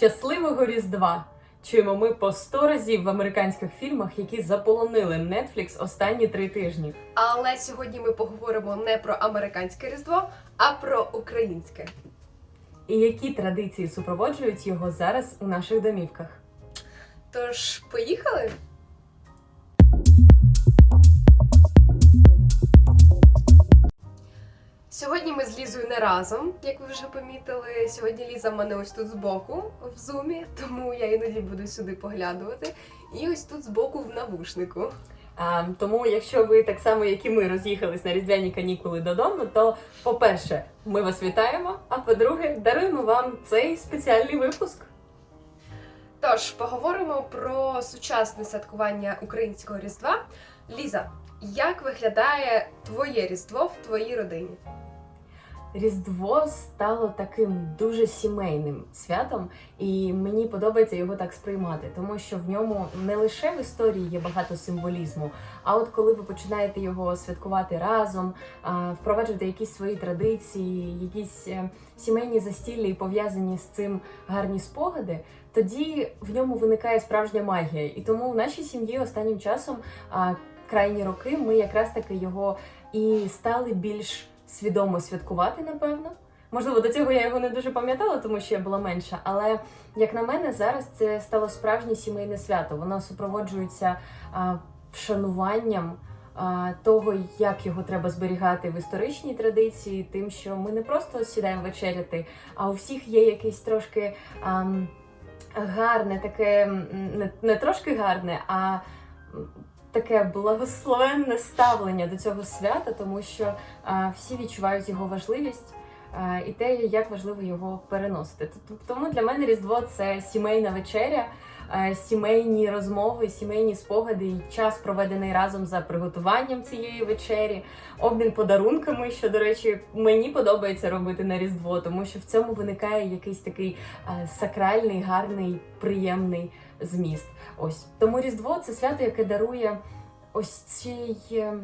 Щасливого Різдва! Чуємо ми по 100 разів в американських фільмах, які заполонили Netflix останні три тижні. Але сьогодні ми поговоримо не про американське різдво, а про українське. І які традиції супроводжують його зараз у наших домівках? Тож, поїхали? Сьогодні ми з Лізою не разом, як ви вже помітили. Сьогодні Ліза в мене ось тут збоку в зумі, тому я іноді буду сюди поглядувати. І ось тут збоку в навушнику. А, тому, якщо ви так само, як і ми, роз'їхались на різдвяні канікули додому, то по-перше, ми вас вітаємо. А по-друге, даруємо вам цей спеціальний випуск. Тож поговоримо про сучасне святкування українського різдва. Ліза, як виглядає твоє різдво в твоїй родині? Різдво стало таким дуже сімейним святом, і мені подобається його так сприймати, тому що в ньому не лише в історії є багато символізму, а от коли ви починаєте його святкувати разом, впроваджувати якісь свої традиції, якісь е, сімейні застілля і пов'язані з цим гарні спогади, тоді в ньому виникає справжня магія. І тому в нашій сім'ї останнім часом крайні роки ми якраз таки його і стали більш свідомо святкувати, напевно. Можливо, до цього я його не дуже пам'ятала, тому що я була менша. Але як на мене, зараз це стало справжнє сімейне свято. Воно супроводжується а, вшануванням а, того, як його треба зберігати в історичній традиції, тим, що ми не просто сідаємо вечеряти, а у всіх є якийсь трошки ам, гарне, таке не, не трошки гарне, а таке благословенне ставлення до цього свята, тому що всі відчувають його важливість. І те, як важливо його переносити. Тому для мене Різдво це сімейна вечеря, сімейні розмови, сімейні спогади і час проведений разом за приготуванням цієї вечері, обмін подарунками, що, до речі, мені подобається робити на Різдво, тому що в цьому виникає якийсь такий сакральний, гарний, приємний зміст. Ось тому Різдво це свято, яке дарує ось цей, е,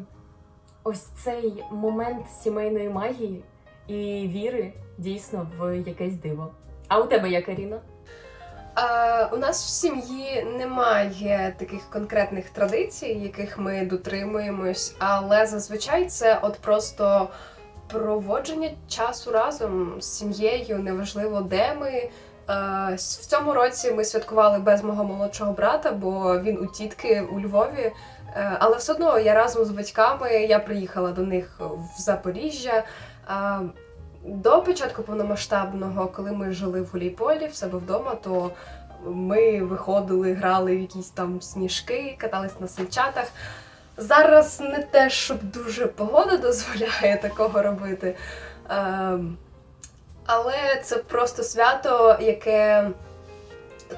ось цей момент сімейної магії і віри дійсно в якесь диво. А у тебе як Аріна? Е, у нас в сім'ї немає таких конкретних традицій, яких ми дотримуємось, але зазвичай це от просто проводження часу разом з сім'єю, неважливо де ми. Е, В цьому році ми святкували без мого молодшого брата, бо він у тітки у Львові. Е, Але все одно я разом з батьками я приїхала до них в Запоріжжя. Е, До початку повномасштабного, коли ми жили в Гулійполі в себе вдома, то ми виходили, грали в якісь там сніжки, катались на санчатах. Зараз не те, щоб дуже погода дозволяє такого робити. Але це просто свято, яке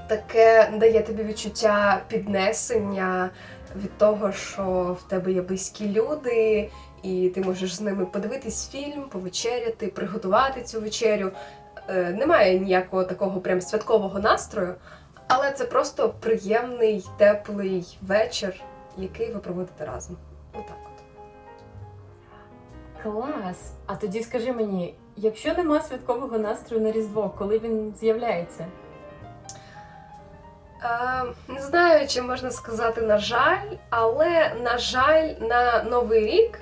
таке дає тобі відчуття піднесення від того, що в тебе є близькі люди, і ти можеш з ними подивитись фільм, повечеряти, приготувати цю вечерю. Е, Немає ніякого такого прям святкового настрою, але це просто приємний, теплий вечір, який ви проводите разом. Отак от. Клас! А тоді скажи мені, якщо нема святкового настрою на Різдво, коли він з'являється? Е, не знаю, чи можна сказати на жаль, але на жаль, на Новий рік.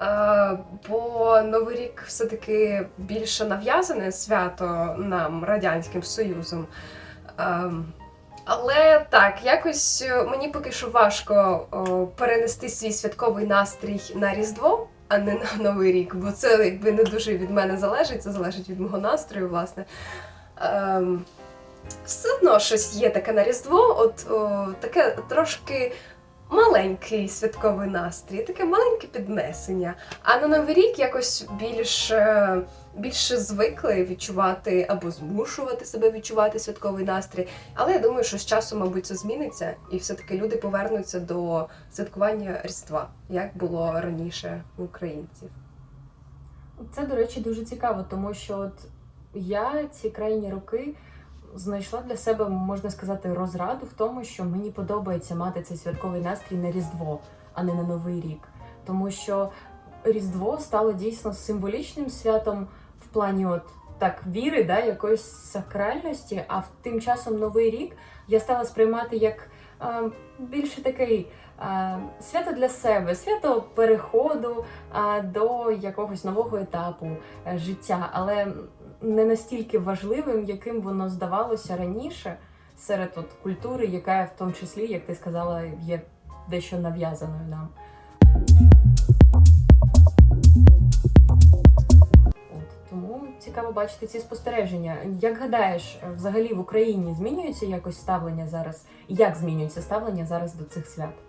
Е, бо Новий рік все-таки більше нав'язане свято нам Радянським Союзом. Е, але так, якось е, мені поки що важко о, перенести свій святковий настрій на Різдво, а не на Новий рік, бо це якби не дуже від мене залежить, це залежить від мого настрою, власне. Ем, все одно щось є таке на Різдво, от о, таке трошки маленький святковий настрій, таке маленьке піднесення. А на Новий рік якось більш, е, більше звикли відчувати або змушувати себе відчувати святковий настрій. Але я думаю, що з часом, мабуть, це зміниться, і все-таки люди повернуться до святкування Різдва, як було раніше у українців. Це, до речі, дуже цікаво, тому що от я ці крайні роки знайшла для себе, можна сказати, розраду в тому, що мені подобається мати цей святковий настрій на Різдво, а не на Новий рік. Тому що Різдво стало дійсно символічним святом в плані от так віри, да, якоїсь сакральності. А в тим часом новий рік я стала сприймати як е, більше такий свято для себе, свято переходу до якогось нового етапу е, життя, але не настільки важливим, яким воно здавалося раніше серед от, культури, яка в тому числі, як ти сказала, є дещо нав'язаною нам. От, тому цікаво бачити ці спостереження. Як гадаєш, взагалі в Україні змінюється якось ставлення зараз? Як змінюється ставлення зараз до цих свят?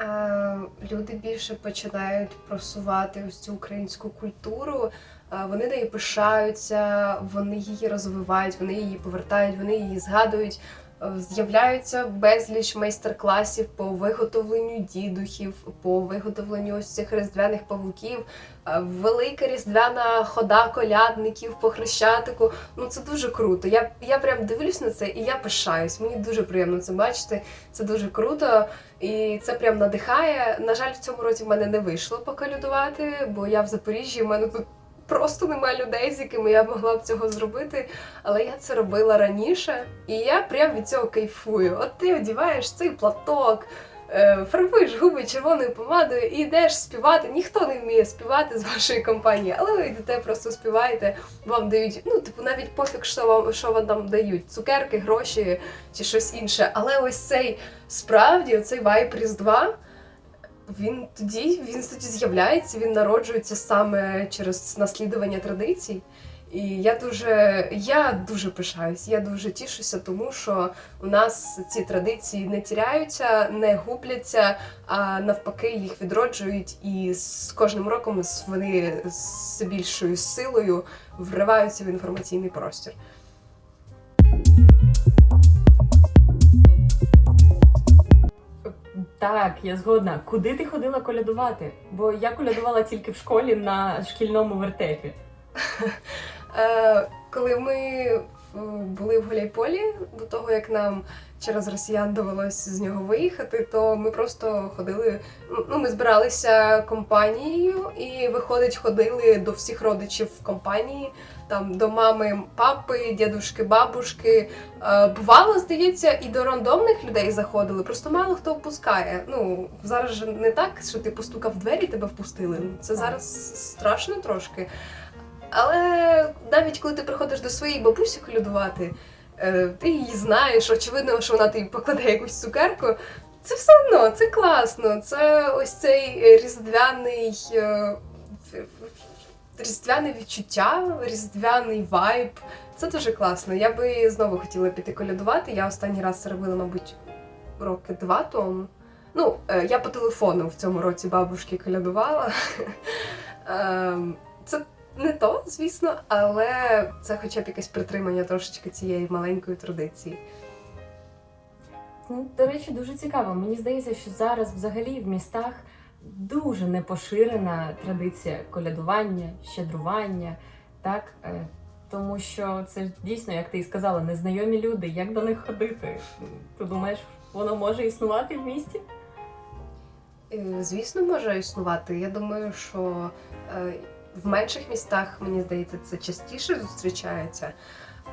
Е, Люди більше починають просувати ось цю українську культуру. Е, Вони нею пишаються, вони її розвивають, вони її повертають, вони її згадують. З'являються безліч майстер-класів по виготовленню дідухів, по виготовленню ось цих різдвяних павуків, Е, велика різдвяна хода колядників по хрещатику. Ну це дуже круто. Я, я прям дивлюсь на це і я пишаюсь. Мені дуже приємно це бачити. Це дуже круто. І це прям надихає. На жаль, в цьому році в мене не вийшло покалюдувати, бо я в Запоріжжі, в мене тут просто немає людей, з якими я могла б цього зробити. Але я це робила раніше, і я прям від цього кайфую. От ти одіваєш цей платок. е, Фарбуєш губи червоною помадою і йдеш співати. Ніхто не вміє співати з вашої компанії, але ви йдете, просто співаєте. Вам дають, ну типу, навіть пофіг, що вам що вам там дають, цукерки, гроші чи щось інше. Але ось цей справді, оцей вайб Різдва, він тоді він тоді з'являється, він народжується саме через наслідування традицій. І я дуже, я дуже пишаюсь, я дуже тішуся, тому що у нас ці традиції не тіряються, не губляться, а навпаки їх відроджують, і з кожним роком вони з більшою силою вриваються в інформаційний простір. Так, я згодна. Куди ти ходила колядувати? Бо я колядувала тільки в школі на шкільному вертепі. Е, коли ми е, були в Гуляйполі, до того як нам через росіян довелося з нього виїхати, то ми просто ходили. Ну, ми збиралися компанією і, виходить, ходили до всіх родичів в компанії, там до мами, папи, дідушки, бабушки. Е, бувало, здається, і до рандомних людей заходили. Просто мало хто впускає. Ну зараз же не так, що ти постукав в двері, тебе впустили. Це зараз страшно трошки. Але навіть коли ти приходиш до своєї бабусі колядувати, е, ти її знаєш, очевидно, що вона тобі покладе якусь цукерку. Це все одно, це класно. Це ось цей різдвяний, е, різдвяне відчуття, різдвяний вайб. Це дуже класно. Я би знову хотіла піти колядувати. Я останній раз це робила, мабуть, роки два тому. Ну, е, я по телефону в цьому році бабушки колядувала. Ем, Це не то, звісно, але це хоча б якесь притримання трошечки цієї маленької традиції. До речі, дуже цікаво. Мені здається, що зараз взагалі в містах дуже непоширена традиція колядування, щедрування, так? Е, Тому що це дійсно, як ти і сказала, незнайомі люди. Як до них ходити? Ти думаєш, воно може існувати в місті? Е, Звісно, може існувати. Я думаю, що е, в менших містах, мені здається, це частіше зустрічається.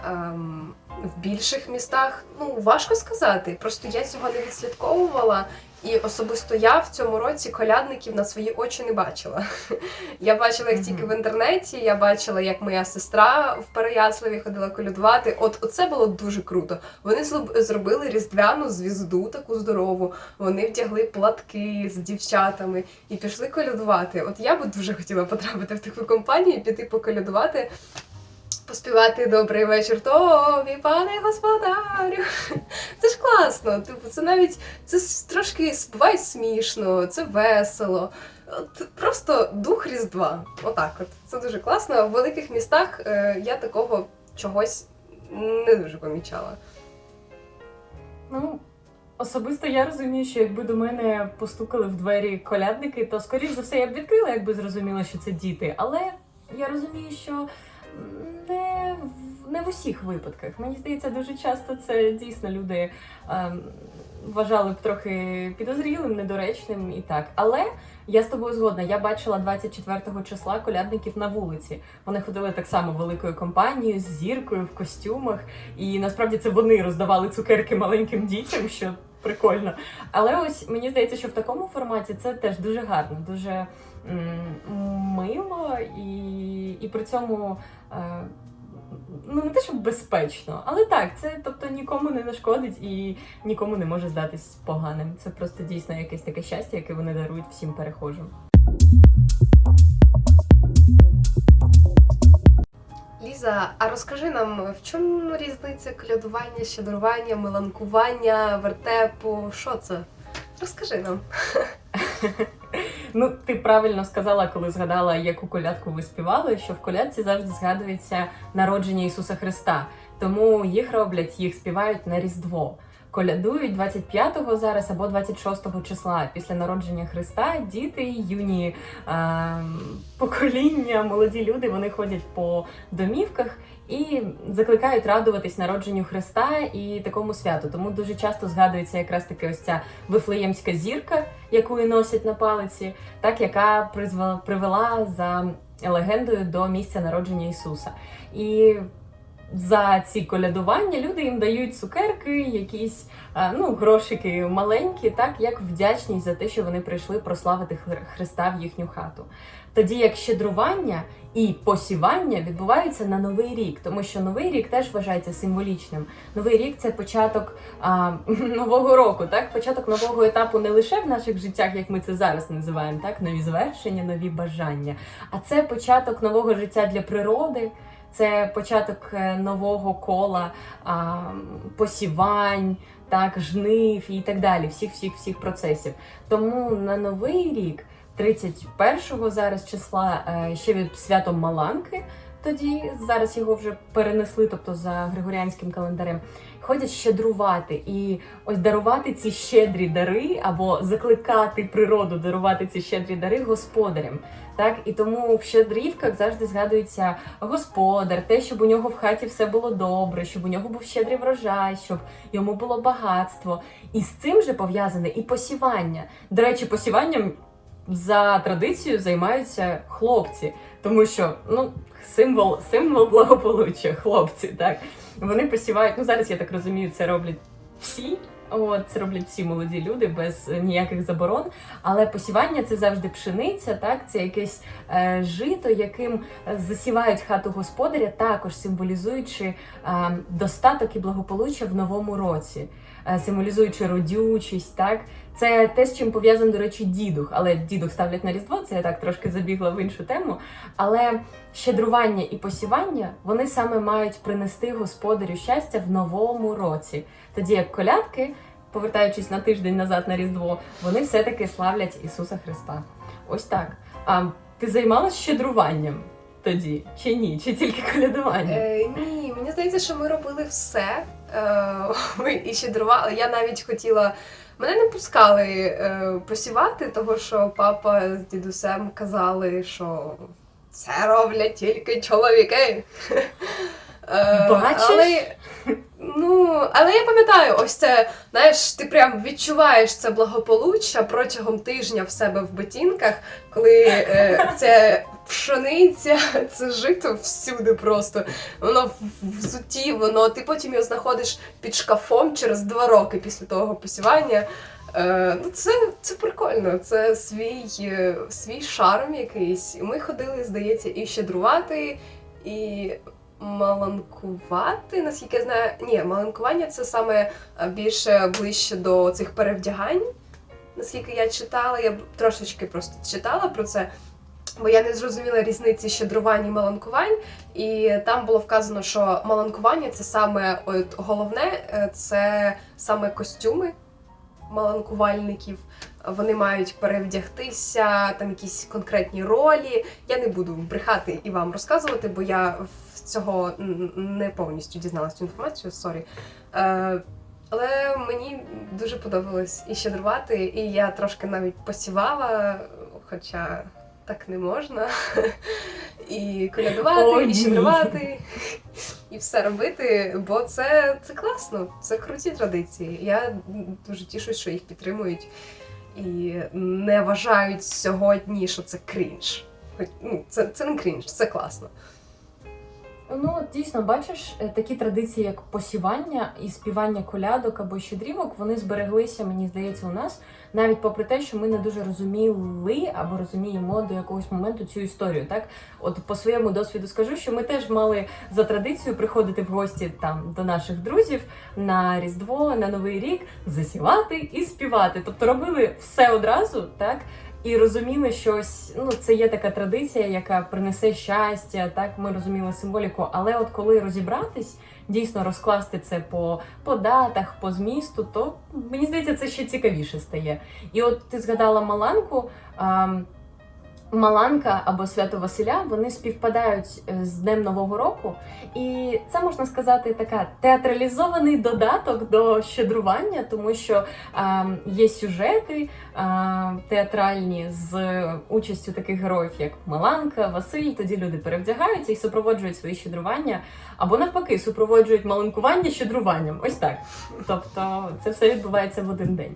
Ем, в більших містах ну важко сказати. Просто я цього не відслідковувала, і особисто я в цьому році колядників на свої очі не бачила. Я бачила їх тільки в інтернеті. Я бачила, як моя сестра в Переяславі ходила колядувати. От оце було дуже круто. Вони зробили різдвяну звізду, таку здорову. Вони вдягли платки з дівчатами і пішли колядувати. От я би дуже хотіла потрапити в таку компанію, піти поколядувати. Поспівати добрий вечір тобі, пане господарю. Це ж класно. Типу, це навіть це трошки буває смішно, це весело. От, просто дух Різдва. Отак от. Це дуже класно. В великих містах е, я такого чогось не дуже помічала. Ну, особисто я розумію, що якби до мене постукали в двері колядники, то скоріш за все я б відкрила, якби зрозуміла, що це діти. Але я розумію, що не в не в усіх випадках. Мені здається, дуже часто це дійсно люди ем, вважали б трохи підозрілим, недоречним і так. Але я з тобою згодна. Я бачила 24 числа колядників на вулиці. Вони ходили так само великою компанією з зіркою в костюмах, і насправді це вони роздавали цукерки маленьким дітям, що прикольно. Але ось мені здається, що в такому форматі це теж дуже гарно, дуже мило і, і при цьому. Е, Ну, не те, щоб безпечно, але так, це тобто нікому не нашкодить і нікому не може здатись поганим. Це просто дійсно якесь таке щастя, яке вони дарують всім перехожим. Ліза, а розкажи нам, в чому різниця колядування, щедрування, меланкування, вертепу? Що це? Розкажи нам. Ну, ти правильно сказала, коли згадала, яку колядку ви співали, що в колядці завжди згадується народження Ісуса Христа. Тому їх роблять, їх співають на Різдво. Колядують 25-го зараз або 26-го числа після народження Христа. Діти, юні е, покоління, молоді люди вони ходять по домівках і закликають радуватись народженню Христа і такому святу. Тому дуже часто згадується якраз таки ось ця вифлеємська зірка, яку носять на палиці, так яка призвела привела за легендою до місця народження Ісуса. І за ці колядування люди їм дають цукерки, якісь ну, грошики маленькі, так як вдячність за те, що вони прийшли прославити Хр- Христа в їхню хату. Тоді як щедрування і посівання відбуваються на новий рік, тому що новий рік теж вважається символічним. Новий рік це початок а, нового року, так початок нового етапу не лише в наших життях, як ми це зараз називаємо, так нові звершення, нові бажання, а це початок нового життя для природи. Це початок е, нового кола а, посівань, так, жнив і так далі, всіх всіх всіх процесів. Тому на новий рік, 31-го зараз числа, е, ще від святом Маланки. Тоді зараз його вже перенесли, тобто за григоріанським календарем, ходять щедрувати і ось дарувати ці щедрі дари або закликати природу дарувати ці щедрі дари господарям. Так і тому в щедрівках завжди згадується господар, те, щоб у нього в хаті все було добре, щоб у нього був щедрий врожай, щоб йому було багатство. І з цим же пов'язане і посівання. До речі, посіванням за традицією займаються хлопці, тому що ну символ, символ благополуччя, хлопці, так вони посівають. Ну зараз я так розумію, це роблять всі. От, це роблять всі молоді люди без е, ніяких заборон. Але посівання це завжди пшениця, так? Це якесь е, жито, яким е, засівають хату господаря, також символізуючи е, достаток і благополуччя в новому році, е, символізуючи родючість, так це те, з чим пов'язаний, до речі, дідух. Але дідух ставлять на різдво. Це я так трошки забігла в іншу тему. Але щедрування і посівання вони саме мають принести господарю щастя в новому році. Тоді як колядки, повертаючись на тиждень назад на Різдво, вони все-таки славлять Ісуса Христа. Ось так. А ти займалась щедруванням тоді? Чи ні? Чи тільки колядуванням? Е, ні, мені здається, що ми робили все. Е, і щедрували. Я навіть хотіла. Мене не пускали е, посівати, того що папа з дідусем казали, що це роблять тільки чоловіки. Е, Бачиш? Але, ну, але я пам'ятаю, ось це, знаєш, ти прям відчуваєш це благополуччя протягом тижня в себе в ботинках, коли е, це пшениця, це жито всюди просто. Воно в взуті, воно ти потім його знаходиш під шкафом через два роки після того посівання. Е, ну, це, це прикольно, це свій, е, свій шарм якийсь. Ми ходили, здається, і щедрувати, і маланкувати, наскільки я знаю. Ні, маланкування це саме е, більше ближче до цих перевдягань. Наскільки я читала, я трошечки просто читала про це. Бо я не зрозуміла різниці щедрувань і маланкувань, і там було вказано, що маланкування це саме от головне, е, це саме костюми маланкувальників. Вони мають перевдягтися, там якісь конкретні ролі. Я не буду брехати і вам розказувати, бо я цього не повністю дізналася цю інформацію. Сорі. Е, але мені дуже подобалось і щедрувати, і я трошки навіть посівала, хоча так не можна. І колядувати, і щедрувати, і все робити, бо це, це класно, це круті традиції. Я дуже тішусь, що їх підтримують і не вважають сьогодні, що це крінж. Хоч, Ну, це, це не крінж, це класно. Ну, дійсно, бачиш, е, такі традиції, як посівання і співання колядок або щедрівок, вони збереглися, мені здається, у нас, навіть попри те, що ми не дуже розуміли або розуміємо до якогось моменту цю історію. Так, от по своєму досвіду скажу, що ми теж мали за традицію приходити в гості там до наших друзів на Різдво, на Новий рік, засівати і співати. Тобто робили все одразу, так. І розуміли, що ось ну це є така традиція, яка принесе щастя. Так ми розуміли символіку. Але от коли розібратись, дійсно розкласти це по, по датах, по змісту, то мені здається, це ще цікавіше стає. І от ти згадала Маланку. А, Маланка або Свято Василя вони співпадають е, з Днем Нового року, і це можна сказати така театралізований додаток до щедрування, тому що а, є сюжети а, театральні з участю таких героїв, як Маланка, Василь. Тоді люди перевдягаються і супроводжують свої щедрування, або навпаки, супроводжують маланкування щедруванням. Ось так. Тобто це все відбувається в один день.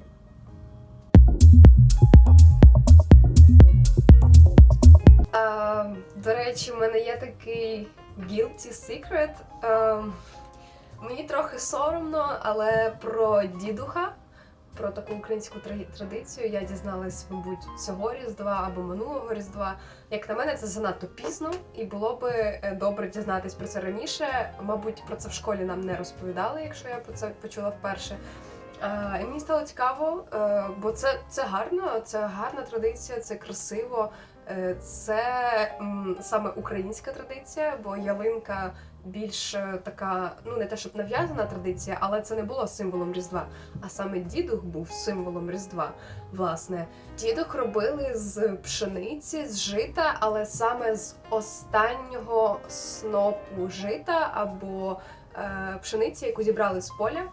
А, до речі, в мене є такий guilty secret. А, мені трохи соромно, але про дідуха, про таку українську традицію я дізналась, мабуть, цього різдва або минулого різдва. Як на мене, це занадто пізно, і було би е, добре дізнатись про це раніше. Мабуть, про це в школі нам не розповідали, якщо я про це почула вперше. І мені стало цікаво, е, бо це, це гарно, це гарна традиція, це красиво. Е, Це саме українська традиція, бо ялинка більш е, така, ну не те, щоб нав'язана традиція, але це не було символом Різдва. А саме дідух був символом Різдва. Власне, дідух робили з пшениці, з жита, але саме з останнього снопу жита або е, пшениці, яку зібрали з поля.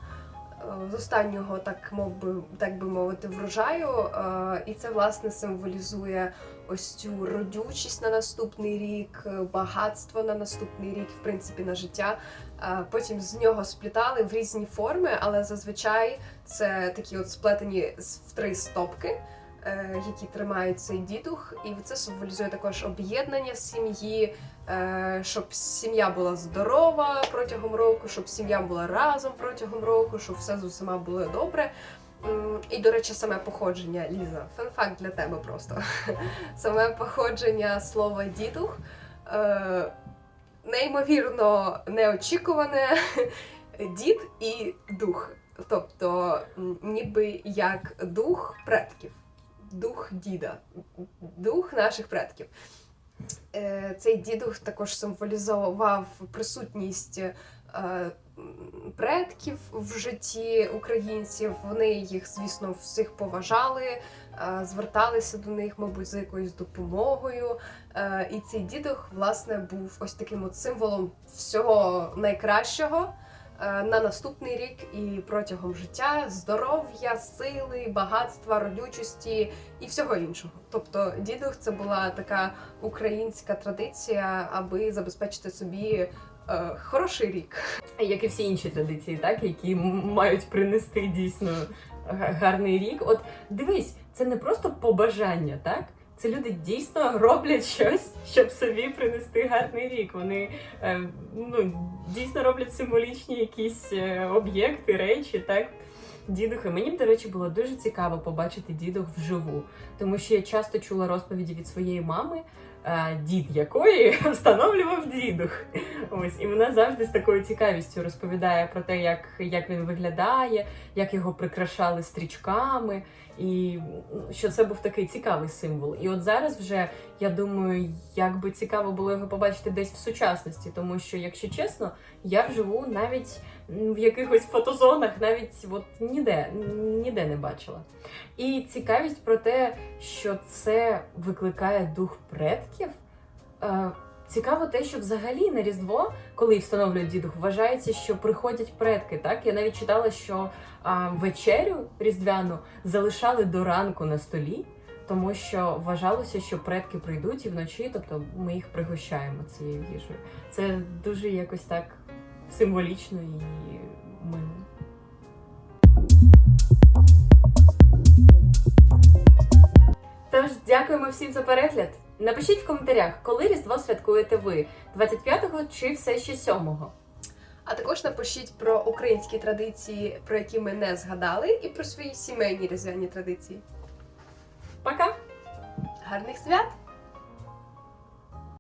З останнього, так мов би, так би мовити, врожаю, е, і це власне символізує ось цю родючість на наступний рік, е, багатство на наступний рік, в принципі, на життя. Е, Потім з нього сплітали в різні форми, але зазвичай це такі от сплетені в три стопки, які тримають цей дідух, і це символізує також об'єднання сім'ї, е, щоб сім'я була здорова протягом року, щоб сім'я була разом протягом року, щоб все з усіма було добре. І, до речі, саме походження Ліза. Фан-факт для тебе просто. Саме походження слова дідух е, неймовірно неочікуване дід і дух. Тобто, ніби як дух предків, дух діда, дух наших предків. Е, Цей дідух також символізував присутність е, предків в житті українців. Вони їх, звісно, всіх поважали, е, зверталися до них, мабуть, за якоюсь допомогою. І цей дідух, власне, був ось таким от символом всього найкращого на наступний рік і протягом життя, здоров'я, сили, багатства, родючості і всього іншого. Тобто, дідух це була така українська традиція, аби забезпечити собі е, хороший рік. Як і всі інші традиції, так які мають принести дійсно гарний рік. От дивись, це не просто побажання, так? Це люди дійсно роблять щось, щоб собі принести гарний рік. Вони е, ну, дійсно роблять символічні якісь е, об'єкти, речі, так? Дідухи. Мені до речі, було дуже цікаво побачити дідух вживу, тому що я часто чула розповіді від своєї мами, е, дід якої встановлював дідух. Ось і вона завжди з такою цікавістю розповідає про те, як, як він виглядає, як його прикрашали стрічками, і що це був такий цікавий символ. І от зараз вже я думаю, як би цікаво було його побачити десь в сучасності, тому що, якщо чесно, я вживу навіть в якихось фотозонах, навіть от ніде, ніде не бачила. І цікавість про те, що це викликає дух предків. Цікаво те, що взагалі на Різдво, коли встановлюють дідух, вважається, що приходять предки. Так я навіть читала, що а, вечерю різдвяну залишали до ранку на столі, тому що вважалося, що предки прийдуть і вночі, тобто ми їх пригощаємо цією їжею. Це дуже якось так символічно і мило. Тож дякуємо всім за перегляд. Напишіть в коментарях, коли Різдво святкуєте ви 25-го чи все ще 7-го. А також напишіть про українські традиції, про які ми не згадали, і про свої сімейні різдвяні традиції. Пока! Гарних свят!